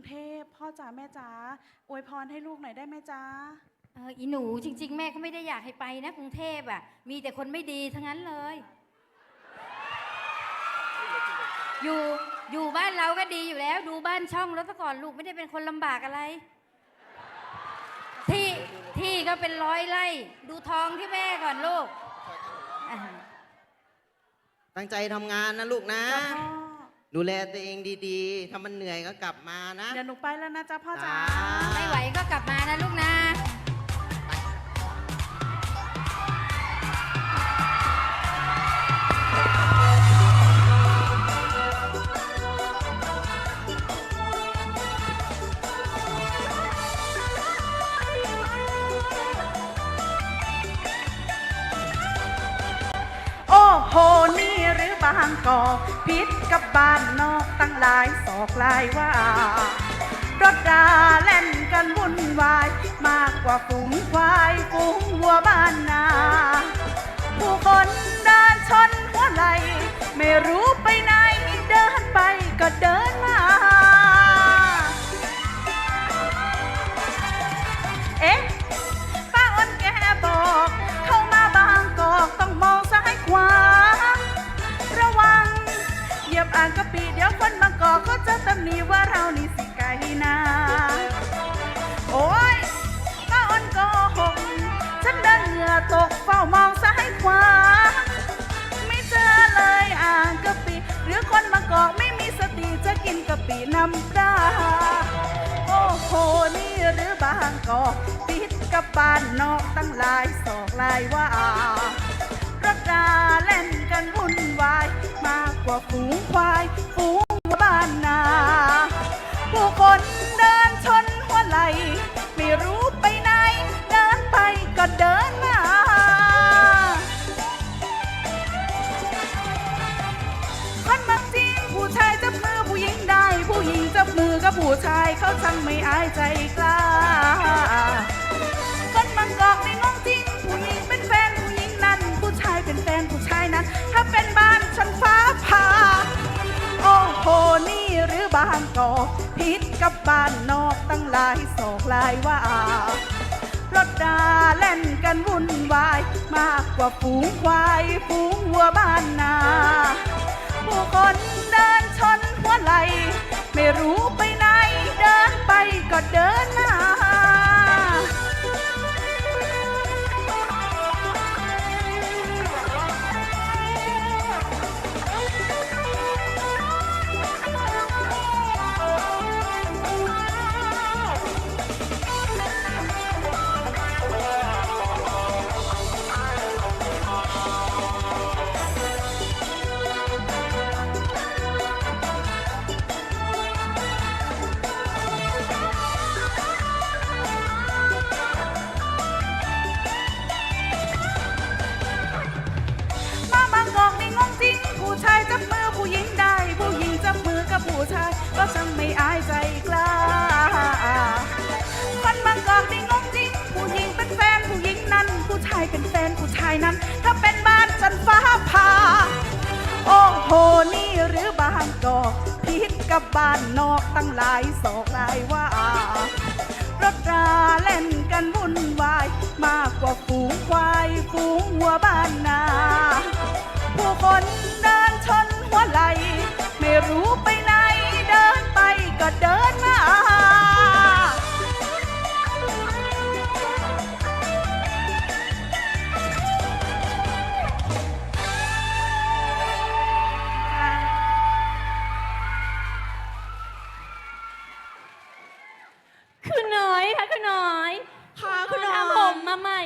งเทพพ่อจ๋าแม่จ๋าอวยพรให้ลูกหน่อยได้ไหมจ๊ะเอออีหนูจริง ๆ แม่ก็ไม่ได้อยากให้ไปนะกรุงเทพอะ มีแต่คนไม่ดีทั้งนั้นเลย อยู่อยู่บ้านเราก็ดีอยู่แล้ว ดูบ้านช่องแล้วซะก่อนลูกไม่ได้เป็นคนลำบากอะไร ที่ที่ก็เป็นร้อยไร่ดูทองที่แม่ก่อนลูกอ่าตั้งใจทำงานนะลูกนะ จ้าพ่อ ดูแลตัวเองดีๆ ถ้ามันเหนื่อยก็กลับมานะ เดี๋ยวหนูไปแล้วนะจ๊ะพ่อจ๋า จ้า ไม่ไหวก็กลับมานะลูกนะ กอกพิษกับบ้านนอกตั้งหลายศอกหลายว่ารถราเล่นกันวุ่นวาย มากกว่าฝูงควายฝูงวัวบ้านนา ผู้คนเดินชนหัวไหล ไม่รู้ไปไหน เดินไปก็เดินมา ตำหนิว่าเรานี่สิไก่นาโอ้ยป้าอ้นโกหก ฉันเดินเหงื่อตกเฝ้ามองซ้ายขวา ไม่เจอเลยอ่างกะปิ หรือคนบางกอกไม่มีสติจะกินกะปิน้ำปลาโอ้โหนี่หรือบางกอกติดกับบ้านนอกตั้งหลายศอกหลายว่ารถราเล่นกันวุ่นวาย มากกว่าฝูงควายฝูงบ้านนา คนเดินชนหัวไหล ไม่รู้ไปไหน เดินไปก็เดินมา คนบางจริงผู้ชายจับมือผู้หญิงได้ ผู้หญิงจับมือกับผู้ชายเขาช่างไม่อายใจกล้า คนบางกอกในง บานกอกพิษกับบ้านนอกตั้งหลายศอกหลายว่ารถดาเล่นกันวุ่นวาย มากกว่าฝูงควายฝูงวัวบ้านนา ฟ้าผ่าโอ้โหนี่หรือบางกอกพิษกับบ้านนอกตั้งหลายศอกหลายว่ารถราเล่นกันวุ่นวาย มากกว่าฝูงควายฝูงวัวบ้านนา ผู้คนเดินชนหัวไหล ไม่รู้ไปไหนเดินไปก็เดิน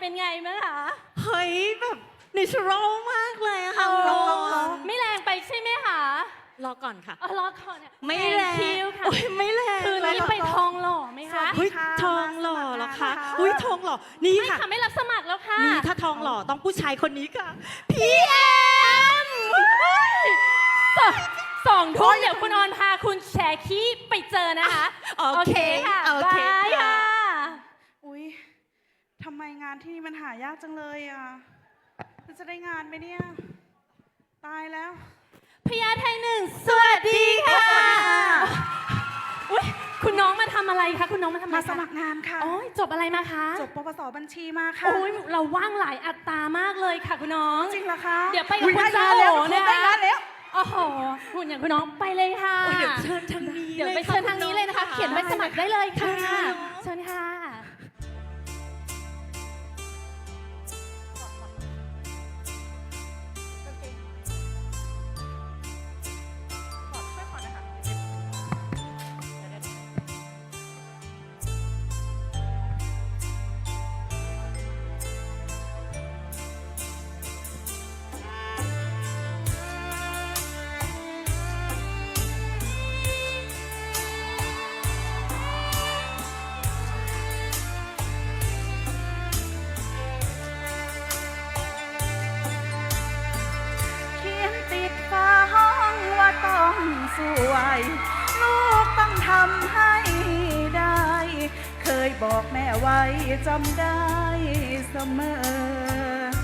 เป็นไงบ้างคะเฮ้ยแบบนิช r a l มากเลยอะค่ะโอ้คุณน้องไม่แรงไปใช่ไหมคะรอก่อนค่ะเอารอก่อนเนี่ยไม่แรงคิวค่ะโอ้ยไม่แรงคืนเลยนี้ค่ะไปทองหล่อไหมคะเฮ้ยค่ะทองหล่อเหรอคะมาสมัครงานนะคะอุ้ยทองหล่อนี่ไม่ค่ะค่ะไม่รับสมัครแล้วค่ะนี่ถ้าทองหล่อต้องผู้ชายคนนี้ค่ะพี่แอมสองสองทุ่มเดี๋ยวคุณออนพาคุณแชร์ขี้ไปเจอนะคะ โอเคค่ะโอเคบายค่ะค่ะอุ๊ยทำไม งานที่นี่มันหายากจังเลยอะจะได้งานไหมเนี่ย ตายแล้ว พญาไทยหนึ่งสวัสดีค่ะสวัสดีค่ะ อุ๊ยคุณน้องมาทำอะไรคะ คุณน้องมาทำอะไรมาคะสมัครงานค่ะ โอ้ยจบอะไรมาคะจบปวสบัญชีมาค่ะ โอ้ยเราว่างหลายอัตรามากเลยค่ะ คุณน้อง จริงเหรอคะเดี๋ยวไปกับอุ๊คุณได้จ้างานแล้วโอหนูนะคะ ได้งานแล้ว โอ้โหหุ่นอย่างคุณน้องไปเลยค่ะโอ้ยเดี๋ยวเชิญทางนี้เดี๋ยวไปลค่ะเชิญทางนี้เลยนะคะณองเขียนใบสมัครได้เลยค่ะค่ะเชิญค่ะ สวย ลูกต้องทำให้ได้ เคยบอกแม่ไว้จำได้เสมอ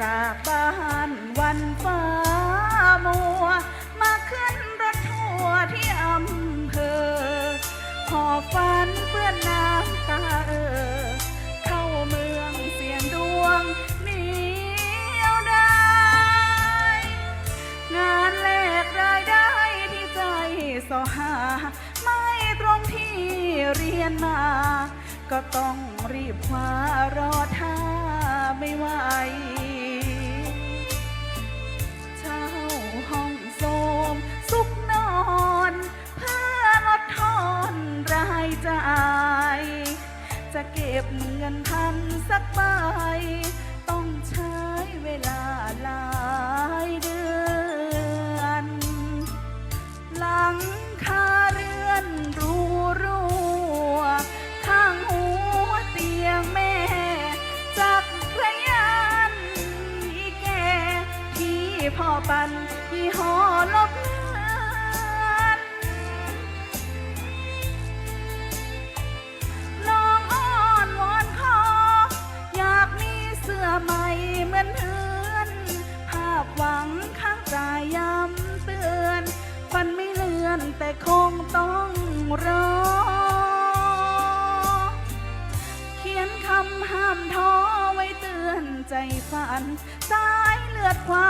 จากบ้านวันฟ้ามัว มาขึ้นรถทัวร์ที่อำเภอหอบฝันเปื้อนน้ำตาเออ คงต้องรอ เขียนคำห้ามท้อไว้เตือนใจฝัน สายเลือดความ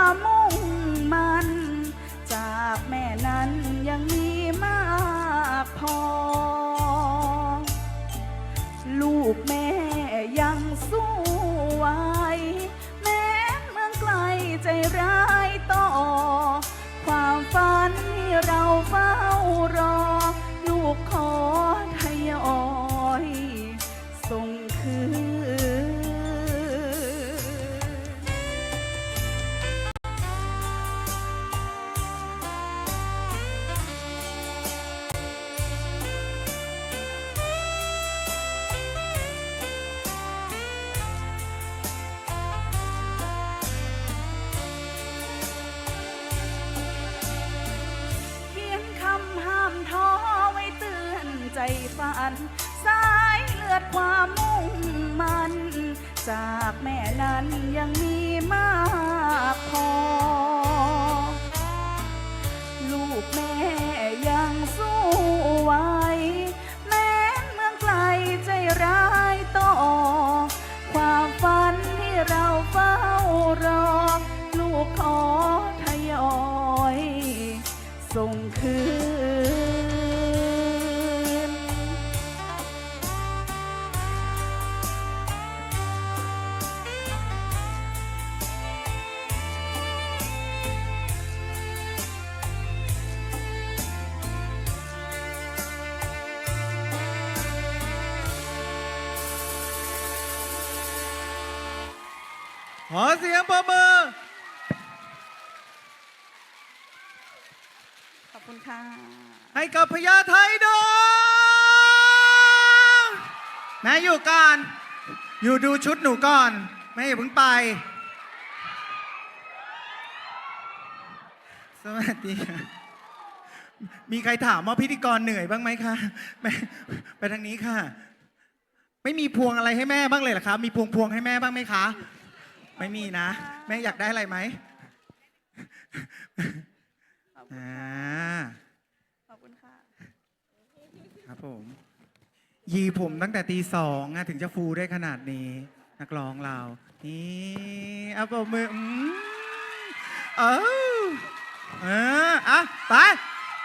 สายเลือดความมุ่งมัน จากแม่นั้นยังมีมากพอ ขอเสียงปรบมือ ขอบคุณค่ะ ให้กับพญาไทยดงแม่อยู่ก่อน อยู่ดูชุดหนูก่อนแม่อย่าเพิ่งไป สวัสดีค่ะ มีใครถามว่าพิธีกรเหนื่อยบ้างไหมคะแม่ไปทางนี้ค่ะ ไม่มีพวงอะไรให้แม่บ้างเลยเหรอคะ มีพวงพวงๆให้แม่บ้างไหมคะ ไม่มีนะ แม่อยากได้อะไรไหมอ่าขอบคุณค่ะ ครับผม ยีผมตั้งแต่ตีสองอะถึงจะฟูได้ขนาดนี้ นักร้องเรา นี่เอาปรบมืออืมเออเอออะไป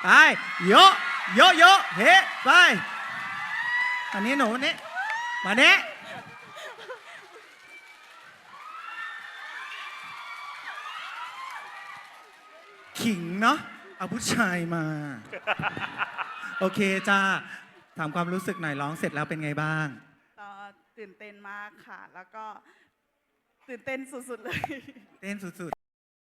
ไปโยะโยะโยะเฮ้ไป อันนี้หนูนี่มาเนี้ ขิงเนาะเอาผู้ชายมา โอเคจ้าถามความรู้สึกหน่อยร้องเสร็จแล้วเป็นไงบ้างเอ่อตื่นเต้นมากค่ะ แล้วก็ตื่นเต้นสุดๆเลย เต้นสุด